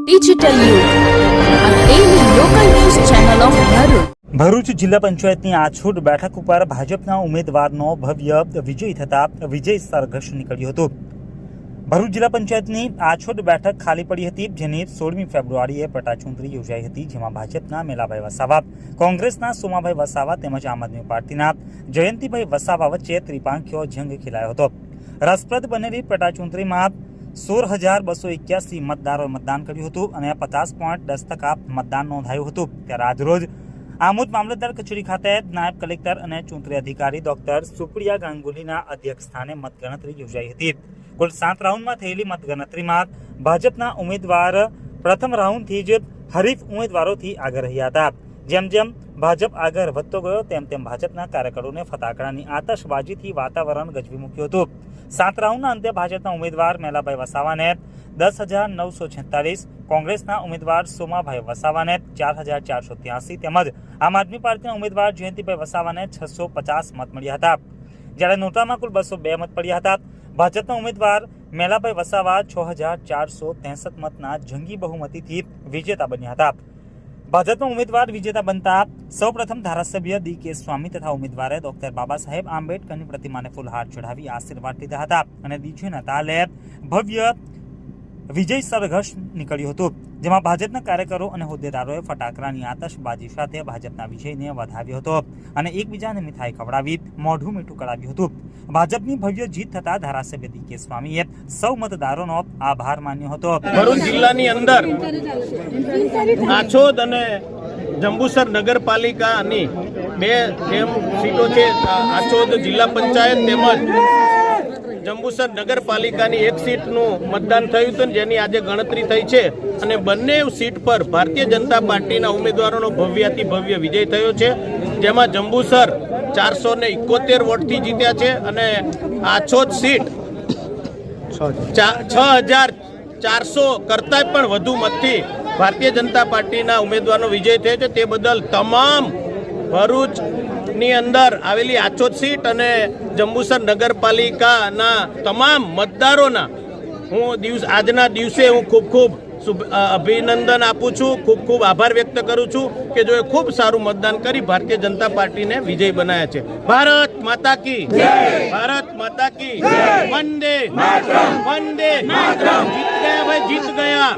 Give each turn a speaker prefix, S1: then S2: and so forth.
S1: Digital.
S2: Bharuch જિલ્લા પંચાયતની આછોડ બેઠક ઉપર ભાજપના ઉમેદવારનો ભવ્ય વિજય થતા વિજય સરઘસ નીકળ્યું હતું. ભરૂચ જિલ્લા પંચાયતની આછોડ બેઠક ખાલી પડી હતી જેની સોળમી ફેબ્રુઆરીએ પેટાચૂંટણી યોજાઈ હતી જેમાં ભાજપના મેલાભાઈ વસાવા, કોંગ્રેસના સોમાભાઈ વસાવા તેમજ આમ આદમી પાર્ટીના જયંતિભાઈ વસાવા વચ્ચે ત્રિપાંખ્યો જંગ ખેલાયો હતો. રસપ્રદ બનેલી પેટાચૂંટણીમાં સોળ હજાર બસો એક્યાસી મતદારોએ મતદાન કર્યું હતું અને પચાસ પોઈન્ટ દસ ટકા મતદાન નોંધાયું હતું. ત્યારે આજરોજ આમોદ મામલતદાર કચેરી ખાતે નાયબ કલેક્ટર અને ચૂંટણી અધિકારી ડોક્ટર સુપ્રિયા ગાંગુલીના અધ્યક્ષ સ્થાને મતગણતરી યોજાઈ હતી. કુલ સાત રાઉન્ડમાં થયેલી મતગણતરીમાં ભાજપના ઉમેદવાર પ્રથમ રાઉન્ડથી જ હરીફ ઉમેદવારોથી આગળ રહ્યા હતા. જેમ જેમ ભાજપ આગળ વધતો ગયો, તેમ તેમ ભાજપના કાર્યકરોને ફટાકડાની આતશબાજીથી વાતાવરણ ગજવી મૂક્યું હતું. સાત રાઉન્ડના અંતે ભાજપના ઉમેદવાર મેલાભાઈ વસાવાને દસ હજાર નવસો છેતાલીસ, કોંગ્રેસના ઉમેદવાર સોમાભાઈ વસાવાને ચાર હજાર ચારસો ત્યાસી તેમજ આમ આદમી પાર્ટીના ઉમેદવાર જયંતિભાઈ વસાવાને છસો પચાસ મત મળ્યા હતા. જ્યારે નોટામાં કુલ બસો બે મત પડ્યા હતા. ભાજપના ઉમેદવાર મેલાભાઈ વસાવા છ હજાર ચારસો ત્રેસઠ મતના જંગી બહુમતીથી વિજેતા બન્યા હતા. ભાજપના ઉમેદવાર વિજેતા બનતા સૌપ્રથમ ધારાસભ્ય ડી કે સ્વામી તથા ઉમેદવારે ડોક્ટર બાબા સાહેબ આંબેડકરની પ્રતિમાને ફૂલહાર ચઢાવી આશીર્વાદ લીધા હતા. અને ડીજેના તાલે ભવ્ય વિજય સરઘસ નીકળ્યું હતું, જેમાં ભાજપના કાર્યકરો અને હોદ્દેદારોએ ફટાકડાની આતશબાજી સાથે ભાજપના વિજયને વધાવ્યો હતો અને એકબીજાને મીઠાઈ ખવડાવી, મોઢું મીઠું કરાવ્યું હતું. ભાજપની ભવ્ય જીત થતા ધારાસભ્ય ડી કે સ્વામીએ સૌ મતદારોનો આભાર માન્યો હતો.
S3: ભરૂચ જિલ્લાની અંદર આછોદ અને જંબુસર નગરપાલિકાની બે જેમ સીટો છે આછોદ જિલ્લા પંચાયત તેમજ જંબુસર નગરપાલિકાની એક સીટનું મતદાન થયું હતું જેની આજે ગણતરી થઈ છે. અને બંને સીટ પર ભારતીય જનતા પાર્ટીના ઉમેદવારોનો ભવ્યાતિ ભવ્ય વિજય થયો છે. જેમાં જંબુસર ચારસો ને ઇકોતેર વોટથી જીત્યા છે અને આછોદ સીટ છ હજાર ચારસો કરતાં પણ વધુ મતથી ભારતીય જનતા પાર્ટીના ઉમેદવારનો વિજય થયો છે. તે બદલ તમામ ભરૂચની અંદર આવેલી આચોદ સીટ અને જંબુસર નગરપાલિકાના તમામ મતદારોના હું દિવસ, આજના દિવસે હું ખૂબ ખૂબ અભિનંદન આપું છું. ખૂબ ખૂબ આભાર વ્યક્ત કરું છું કે જો એ ખૂબ સારું મતદાન કરી ભારતીય જનતા પાર્ટીને વિજય બનાવ્યા છે. ભારત માતા કી ભારત માતા કી વંદે વંદે જીત ગયા ભાઈ, જીત ગયા!